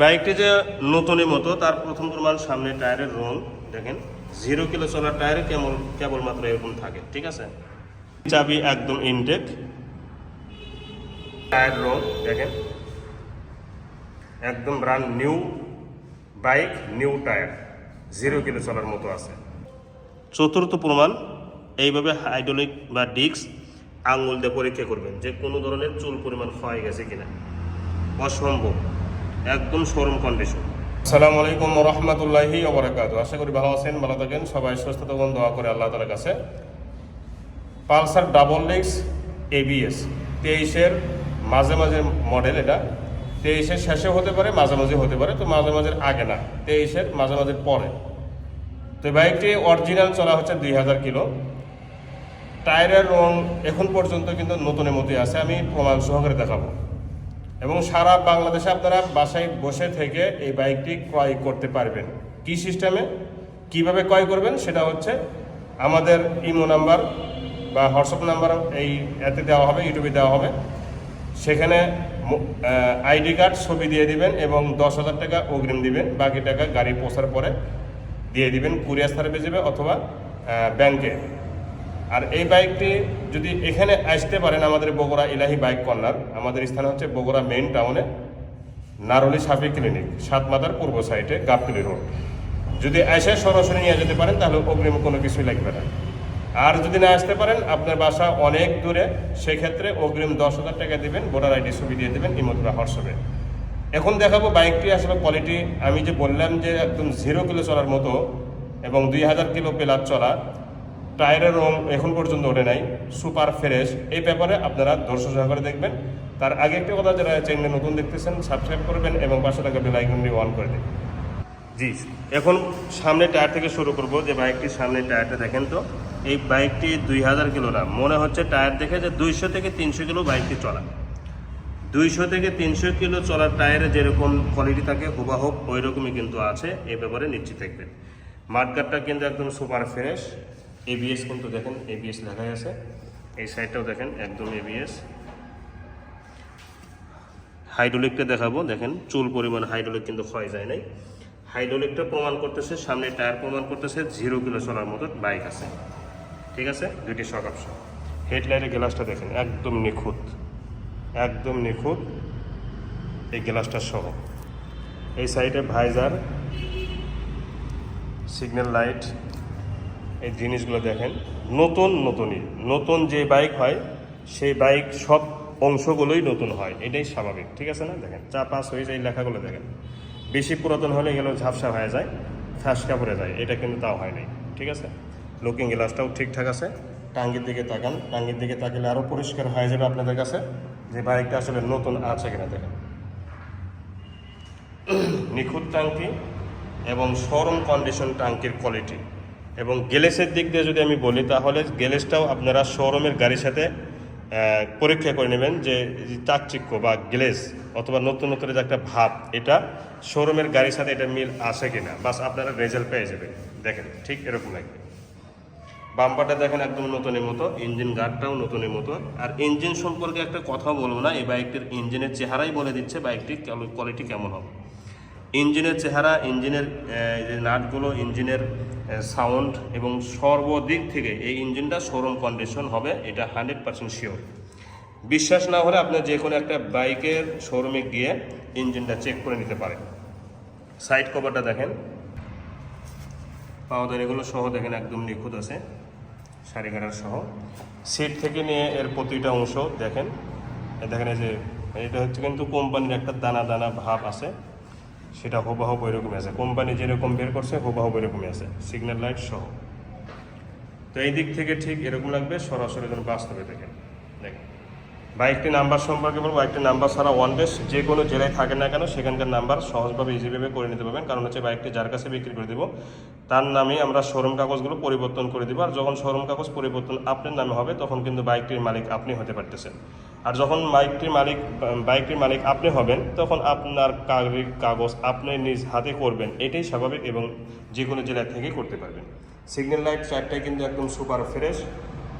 বাইকটি যে নতুনের মতো, তার প্রথম প্রমাণ সামনে টায়ারের রং দেখেন জিরো কিলো চলার টায়ারে কেমন, কেবলমাত্র এরকম থাকে, ঠিক আছে? চাবি একদম ইনটেক টায়ার রং দেখেন। একদম brand new bike new tyre zero kilo চলার মতো আছে। চতুর্থ প্রমাণ, এইভাবে হাইড্রোলিক বা ডিস্ক আঙুল দিয়ে পরীক্ষা করবেন যে কোনো ধরনের চুল পরিমাণ ক্ষয় গেছে কিনা। অসম্ভব। একদম শোরুম কন্ডিশন আসসালামু আলাইকুম রহমতুল্লাহি ওবরাকাত আশা করি ভালো আছেন, ভালো থাকেন। সবাই সুস্থ থাকুন, দোয়া করে আল্লাহ তালার কাছে। পালসার ডাবল ডিক্স এবিএস তেইশের মাঝে মাঝে মডেল এটা। তেইশের শেষে হতে পারে মাঝামাঝি হতে পারে, তো মাঝে মাঝে আগে না, তেইশের মাঝামাঝি পরে। তো বাইকটি অরিজিনাল চলা হচ্ছে দুই হাজার কিলো। টায়ারের রং এখন পর্যন্ত কিন্তু নতুনের মতোই আছে, আমি প্রমাণ সহকারে দেখাবো। এবং সারা বাংলাদেশে আপনারা বাসায় বসে থেকে এই বাইকটি ক্রয় করতে পারবেন। কি সিস্টেমে? কীভাবে ক্রয় করবেন সেটা হচ্ছে আমাদের ইমো নাম্বার বা হোয়াটসঅ্যাপ নাম্বার এই এতে দেওয়া হবে, ইউটিউবে দেওয়া হবে। সেখানে আইডি কার্ড, ছবি দিয়ে দিবেন এবং দশ হাজার টাকা অগ্রিম দিবেন। বাকি টাকা গাড়ি পৌঁছার পরে দিয়ে দিবেন। কুরিয়ার সার্ভিস যাবে অথবা ব্যাংকে। আর এই বাইকটি যদি এখানে আসতে পারেন আমাদের বগুড়া ইলাহি বাইক কর্নার আমাদের স্থান হচ্ছে বগুড়া মেন টাউনে নারলি সাফি ক্লিনিক সাতমাতার পূর্ব সাইডে গাবতলি রোড যদি এসে সরাসরি নিয়ে যেতে পারেন, তাহলে অগ্রিম কোনো কিছুই লাগবে না। আর যদি না আসতে পারেন, আপনার বাসা অনেক দূরে, সেক্ষেত্রে অগ্রিম দশ হাজার টাকা দেবেন ভোটার আইডি ছবি দিয়ে দেবেন ইমত হোয়াটসঅ্যাপে। এখন দেখাবো বাইকটি আসলে কোয়ালিটি আমি যে বললাম যে একদম জিরো কিলো চলার মতো এবং দুই হাজার কিলো পেলার চলা টায়ারের রং এখন পর্যন্ত ওঠে নাই, সুপার ফ্রেশ। এই ব্যাপারে আপনারা ধৈর্য সহকারে দেখবেন। তার আগে একটা কথা যারা চ্যানেলে নতুন দেখতেছেন সাবস্ক্রাইব করবেন এবং পাশে থাকা বেল আইকনটি অন করে দেবেন জি, এখন সামনে টায়ার থেকে শুরু করব যে বাইকটির সামনে টায়ারটা দেখেন তো। এই বাইকটি দুই হাজার কিলো না, মনে হচ্ছে টায়ার দেখে যে দুইশো থেকে তিনশো কিলো বাইকটি চলা। দুইশো থেকে তিনশো কিলো চলার টায়ারে যেরকম কোয়ালিটি থাকে হুবাহুব ওই রকমই কিন্তু আছে এই ব্যাপারে নিশ্চিত থাকবেন। মাঠগাটটা কিন্তু একদম সুপার ফ্রেশ এবিএস কিন্তু দেখেন এবিএস লেখাই আছে। এই সাইডটাও দেখেন, একদম এবিএস হাইড্রোলিকটা দেখাবো, দেখেন, চুল পরিমাণ হাইড্রোলিক কিন্তু ক্ষয় যায় নাই। হাইড্রোলিকটা প্রমাণ করতেছে, সামনে টায়ার প্রমাণ করতেছে জিরো কিলো চলার মতো বাইক আছে। ঠিক আছে? দুইটি শক অপশন হেডলাইটের গ্লাসটা দেখেন, একদম নিখুঁত। একদম নিখুঁত এই গ্লাসটা সহ। এই সাইডে ভাইজার সিগন্যাল লাইট এই জিনিসগুলো দেখেন। নতুন নতুনই। নতুন যে বাইক হয়, সেই বাইক সব অংশগুলোই নতুন হয়। এটাই স্বাভাবিক, ঠিক আছে না? দেখেন চা পাস হয়ে যায় লেখাগুলো দেখেন। বেশি পুরাতন হলে গেলেও ঝাপসা হয়ে যায় ফাঁসকা পড়ে যায়। এটা কিন্তু তাও হয় নাই, ঠিক আছে? লুকিং গ্লাসটাও ঠিকঠাক আছে। টাঙ্গির দিকে তাকান। টাঙ্গির দিকে তাকালে আরও পরিষ্কার হয়ে যাবে আপনাদের কাছে যে বাইকটা আসলে নতুন আছে কিনা, দেখেন। নিখুঁত টাঙ্কি এবং শোরুম কন্ডিশন টাঙ্কির কোয়ালিটি এবং গ্যালেসের দিক দিয়ে যদি আমি বলি, তাহলে গ্যালেসটাও আপনারা শোরুমের গাড়ির সাথে পরীক্ষা করে নেবেন যে চাকচিক্য বা গ্লেস অথবা নতুন নতুন যে একটা ভাব, এটা শোরুমের গাড়ির সাথে এটা মিল আসে কিনা? বাস আপনারা রেজাল্ট পেয়ে যাবেন। দেখেন, ঠিক এরকম লাগবে বাম্পারটা দেখেন একদম নতুনের মতো ইঞ্জিন গার্ডটাও নতুনের মতো। আর ইঞ্জিন সম্পর্কে একটা কথা বলব না, এই বাইকটির ইঞ্জিনের চেহারাই বলে দিচ্ছে, বাইকটির কোয়ালিটি কেমন হবে। ইঞ্জিনের চেহারা, ইঞ্জিনের যে নাটগুলো, ইঞ্জিনের সাউন্ড এবং সর্বদিক থেকে এই ইঞ্জিনটা শোরুম কন্ডিশন হবে, এটা হান্ড্রেড পার্সেন্ট শিওর বিশ্বাস না হলে আপনি যে কোনো একটা বাইকের শোরুমে গিয়ে ইঞ্জিনটা চেক করে নিতে পারেন। সাইড কভারটা দেখেন। পাওদার এগুলো সহ দেখেন, একদম নিখুঁত আছে কাটার সহ। সিট থেকে নিয়ে এর প্রতিটা অংশ দেখেন। দেখেন এই যে, এটা হচ্ছে কিন্তু কোম্পানির একটা দানা দানা ভাব আছে। সেটা হুবাহুব ওইরকমই আছে। কোম্পানি যেরকম বের করছে হুবাহুব ওইরকমই আছে। সিগন্যাল লাইট সহ। তো এই দিক থেকে ঠিক এরকম লাগবে, সরাসরি যেন বাস্তবে দেখেন। দেখেন। বাইকটি নাম্বার সম্পর্কে বলব বাইকটির নাম্বার ছাড়া ওয়ান ডেস যে কোনো জেলায় থাকে না কেন সেখানকার নাম্বার সহজভাবে ইজিভাবে করে নিতে পারবেন। কারণ হচ্ছে বাইকটি যার কাছে বিক্রি করে দেবো, তার নামে আমরা শোরুম কাগজগুলো পরিবর্তন করে দেবো। আর যখন শোরুম কাগজ পরিবর্তন আপনার নামে হবে, তখন কিন্তু বাইকটির মালিক আপনি হতে পারতেছেন। আর যখন বাইকটির মালিক বাইকটির মালিক আপনি হবেন, তখন আপনার কাগজ আপনি নিজ হাতে করবেন। এটাই স্বাভাবিক এবং যে কোনো জেলা থেকে করতে পারবেন। সিগন্যাল লাইট চারটাই কিন্তু একদম সুপার ফ্রেশ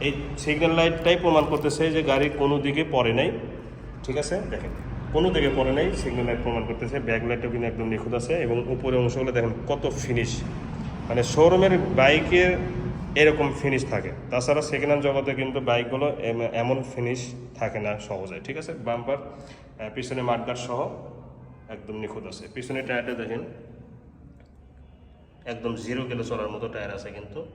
এই সিগন্যাল লাইটটাই প্রমাণ করতেছে যে গাড়ি কোনো দিকে পড়ে নাই। ঠিক আছে? দেখেন, কোনো দিকে পড়ে নাই সিগন্যাল লাইট প্রমাণ করতেছে। ব্যাক লাইটও কিন্তু একদম নিখুঁত আছে এবং উপরে অংশগুলো দেখেন কত ফিনিশ মানে শোরুমের বাইকের এরকম ফিনিশ থাকে। তাছাড়া সেকেন্ড হ্যান্ড জগতে কিন্তু বাইকগুলো এম- এমন ফিনিশ থাকে না সহজে, ঠিক আছে? বাম্পার পিছনে মাঠগার সহ একদম নিখুঁত আছে। পিছনে টায়ারটা দেখেন, একদম জিরো কিলো চলার মতো টায়ার আছে কিন্তু।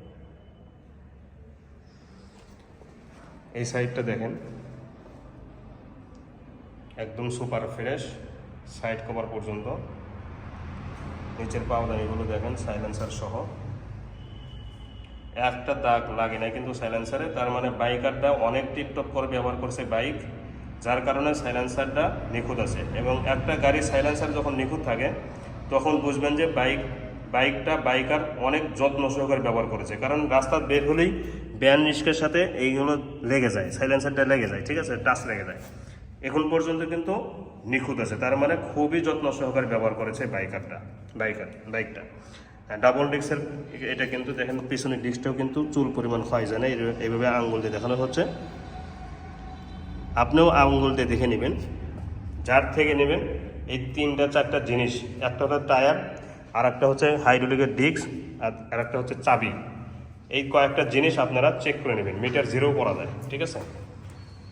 এই সাইডটা দেখেন, একদম সুপার ফ্রেশ সাইড কভার পর্যন্ত। নিচের পাওদানিগুলো দেখেন সাইলেন্সার সহ। একটা দাগ লাগে না, কিন্তু সাইলেন্সারে তার মানে বাইকারটা অনেক টিপটপ করে ব্যবহার করছে বাইক, যার কারণে সাইলেন্সারটা নিখুঁত আছে। এবং একটা গাড়ির সাইলেন্সার যখন নিখুঁত থাকে, তখন বুঝবেন যে বাইক, বাইকটা বাইকার অনেক যত্ন সহকারে ব্যবহার করেছে। কারণ রাস্তা বের হলেই ব্যান রিস্কের সাথে এইগুলো লেগে যায় সাইলেন্সারটা লেগে যায়, ঠিক আছে? টাচ লেগে যায়। এখন পর্যন্ত কিন্তু নিখুঁত আছে, তার মানে খুবই যত্ন সহকারে ব্যবহার করেছে বাইকারটা, বাইকার, বাইকটা। ডাবল ডিস্কের এটা কিন্তু দেখেন, পিছনের ডিস্কটাও কিন্তু চুল পরিমাণ ক্ষয় যায় না, এই- এইভাবে আঙ্গুল দিয়ে দেখানো হচ্ছে। আপনিও আঙ্গুল দিয়ে দেখে নেবেন, যার থেকে নেবেন, এই তিনটা চারটা জিনিস, একটা হচ্ছে টায়ার আর একটা হচ্ছে হাইড্রোলিকের ডিস্ক আর একটা হচ্ছে চাবি। এই কয়েকটা জিনিস আপনারা চেক করে নেবেন মিটার জিরো করা যায়, ঠিক আছে?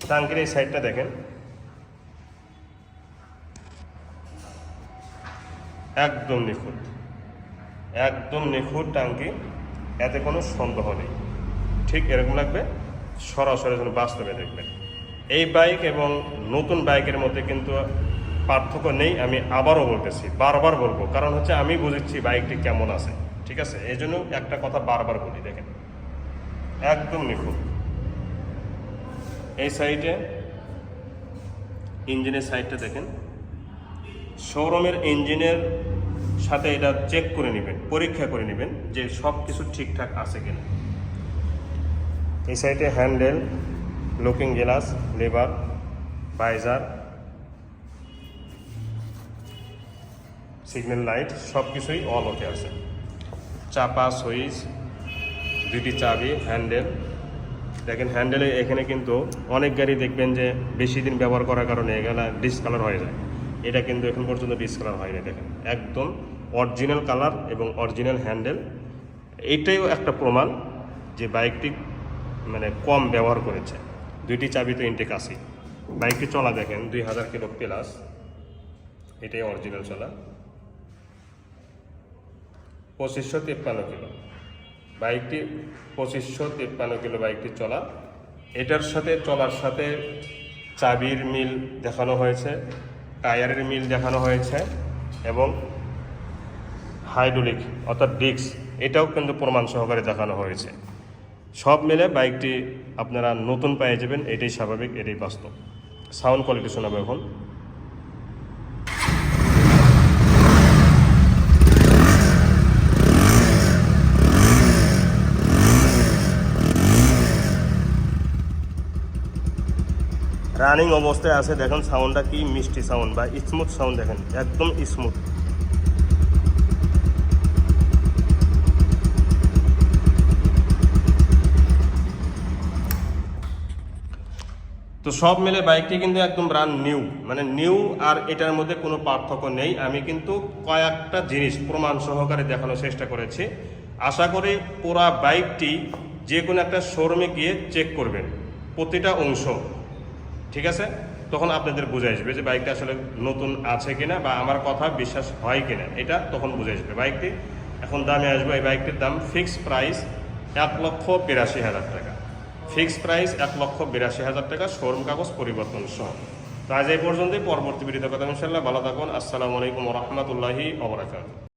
টাঙ্কির এই সাইডটা দেখেন। একদম নিখুঁত। একদম নিখুঁত টাঙ্কি, এতে কোনো সন্দেহ নেই। ঠিক এরকম লাগবে, সরাসরি যেন বাস্তবে দেখবেন। এই বাইক এবং নতুন বাইকের মধ্যে কিন্তু পার্থক্য নেই, আমি আবারও বলতেছি, বারবার বলব। কারণ হচ্ছে আমি বুঝেছি বাইকটি কেমন আছে, ঠিক আছে? এই একটা কথা বারবার বলি, দেখেন। একদম নিখুঁত। এই সাইডে, ইঞ্জিনের সাইডটা দেখেন। শোরুমের ইঞ্জিনের সাথে এটা চেক করে নেবেন, পরীক্ষা করে নেবেন যে সব কিছু ঠিকঠাক আছে কিনা। এই সাইডে হ্যান্ডেল, লুকিং গ্লাস লেবার বাইজার সিগন্যাল লাইট সব কিছুই অল ওকে আছে। চাপা, সুইচ দুটি চাবি, হ্যান্ডেল। দেখেন হ্যান্ডেলে এখানে কিন্তু অনেক গাড়ি দেখবেন যে বেশি দিন ব্যবহার করার কারণে এগুলা ডিসকালার হয়ে যায়। এটা কিন্তু এখন পর্যন্ত ডিসকালার হয়নি, দেখেন। একদম অরিজিনাল কালার এবং অরিজিনাল হ্যান্ডেল এইটাইও একটা প্রমাণ যে বাইকটি মানে কম ব্যবহার করেছে। দুইটি চাবি তো ইনটেক আছে বাইকটি চলা দেখেন, দুই হাজার কিলো প্লাস এটাই অরিজিনাল চলা। পঁচিশশো তিপ্পান্ন কিলো বাইকটি পঁচিশশো তিপ্পান্ন কিলো বাইকটি চলা। এটার সাথে, চলার সাথে চাবির মিল দেখানো হয়েছে। টায়ারের মিল দেখানো হয়েছে এবং হাইড্রোলিক অর্থাৎ ডিক্স এটাও কিন্তু প্রমাণ সহকারে দেখানো হয়েছে। সব মিলে বাইকটি আপনারা নতুন পেয়ে যাবেন, এটাই স্বাভাবিক, এটাই বাস্তব। সাউন্ড কোয়ালিটি শোনাবো এখন। রানিং অবস্থায় আছে, দেখেন সাউন্ডটা কি মিষ্টি সাউন্ড বা স্মুথ সাউন্ড দেখেন, একদম স্মুথ। তো সব মিলে বাইকটি কিন্তু একদম ব্রান্ড নিউ মানে নিউ আর এটার মধ্যে কোনো পার্থক্য নেই। আমি কিন্তু কয়েকটা জিনিস প্রমাণ সহকারে দেখানোর চেষ্টা করেছি। আশা করি পুরা বাইকটি যে কোনো একটা শোরুমে গিয়ে চেক করবেন, প্রতিটা অংশ। ঠিক আছে? তখন আপনাদের বুঝে আসবে যে বাইকটা আসলে নতুন আছে কিনা বা আমার কথা বিশ্বাস হয় কিনা। এটা তখন বুঝে আসবে বাইকটি। এখন দামে আসবে এই বাইকটির দাম ফিক্স প্রাইস এক লক্ষ বিরাশি হাজার টাকা। ফিক্স প্রাইস এক লক্ষ বিরাশি হাজার টাকা শোরুম কাগজ পরিবর্তন সহ। তো আজ এই পর্যন্তই। পরবর্তী ভিডিওতে কথা ইনশাল্লাহ ভালো থাকুন। আসসালামু আলাইকুম রহমতুল্লাহি অবরাকাত